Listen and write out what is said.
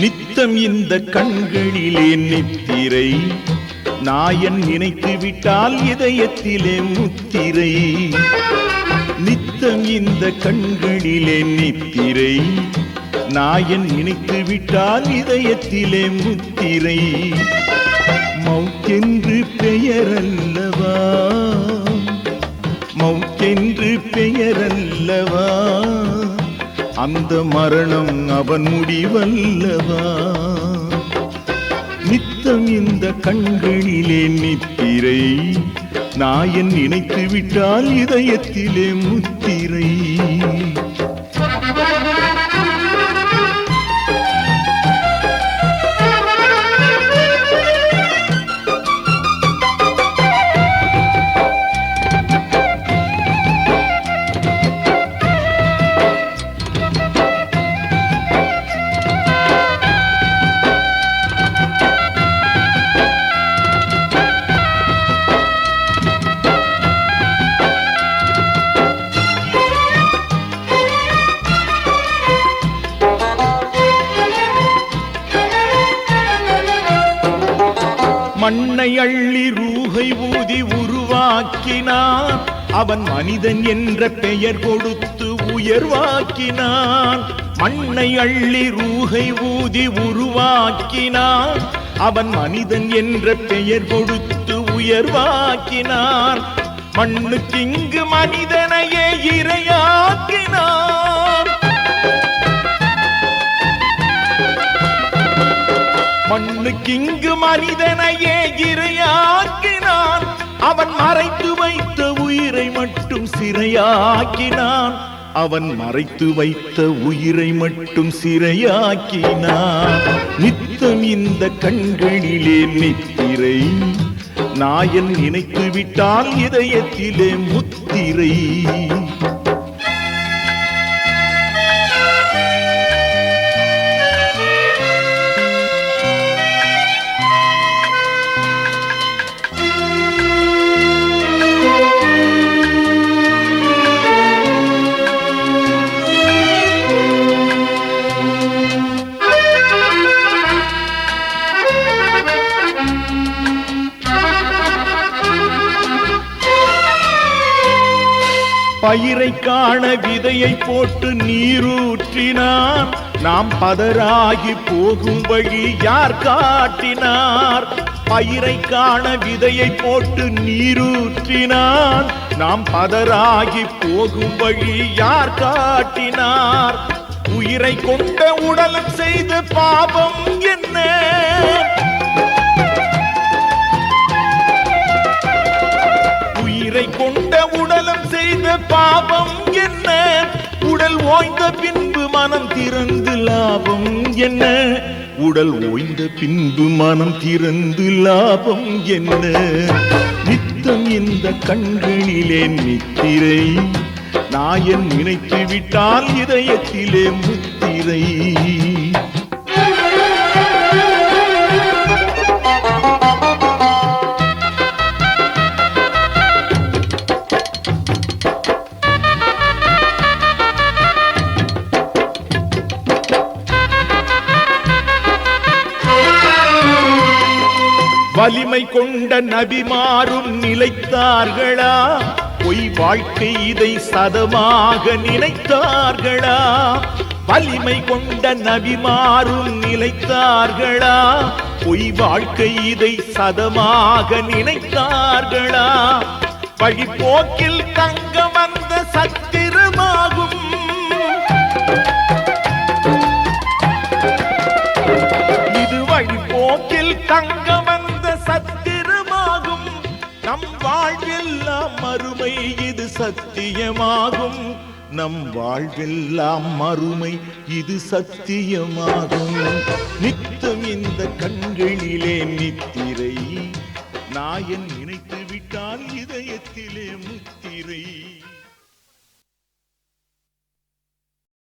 நித்தம் இந்த கண்களிலே நித்திரை. நாயன் நினைத்து விட்டால் இதயத்திலே முத்திரை. நித்தம் இந்த கண்களிலே நித்திரை. நாயன் நினைத்து விட்டால் இதயத்திலே முத்திரை. மௌக்கென்று பெயரல்லவா? மௌக்கென்று பெயரல்லவா? அந்த மரணம் அவன் முடிவல்லவா? நித்தம் இந்த கண்களிலே நித்திரை. நாயன் நினைத்து விட்டால் இதயத்திலே முத்திரை. மண்ணை அள்ளி ரூகை ஊதி உருவாக்கினான். அவன் மனிதன் என்ற பெயர் கொடுத்து உயர்வாக்கினான் மண்ணை அள்ளி ரூகை ஊதி உருவாக்கினான். அவன் மனிதன் என்ற பெயர் கொடுத்து உயர்வாக்கினான் மண்ணுக்கு மனிதனையே இரையாக்கினான். மண்ணுக்கு இங்கு மனிதனையே இரையாக்கினான். அவன் மறைத்து வைத்த உயிரை மட்டும் சிறையாக்கினான். அவன் மறைத்து வைத்த உயிரை மட்டும் சிறையாக்கினான். நித்தம் இந்த கண்களிலே நித்திரை. நாயன் நினைத்து விட்டால் இதயத்திலே முத்திரை. பயிரை காண விதையை போட்டு நீரூற்றினார். நாம் பதராகி போகும் வழி யார் காட்டினார்? பயிரை காண விதையை போட்டு நீரூற்றினான் நாம் பதராகி போகும் வழி யார் காட்டினார்? உயிரை கொண்ட உடலும் செய்த பாபம் என்ன? லாபம் என்ன? உடல் ஓய்ந்த பின்பு மனம் திறந்து லாபம் என்ன? உடல் ஓய்ந்த பின்பு மனம் திறந்து லாபம் என்ன? நித்தம் இந்த கண்களிலே நித்திரை. நாயன் நினைத்து விட்டால் இதயத்திலே முத்திரை. வலிமை கொண்ட நபிமாரும் நிலைத்தார்களா? பொய் வாழ்க்கை இதை சதமாக நினைத்தார்களா? வலிமை கொண்ட நபிமாரும் நிலைத்தார்களா? பொய் வாழ்க்கை இதை சதமாக நினைத்தார்களா? வழிபோக்கில் தங்க வந்த சக்தி சத்தியமாகும். நம் வாழ்வெல்லாம் மறுமை இது சத்தியமாகும். நித்தம் இந்த கண்களிலே நித்திரை. நாயன் நினைத்து விட்டால் இதயத்திலே முத்திரை.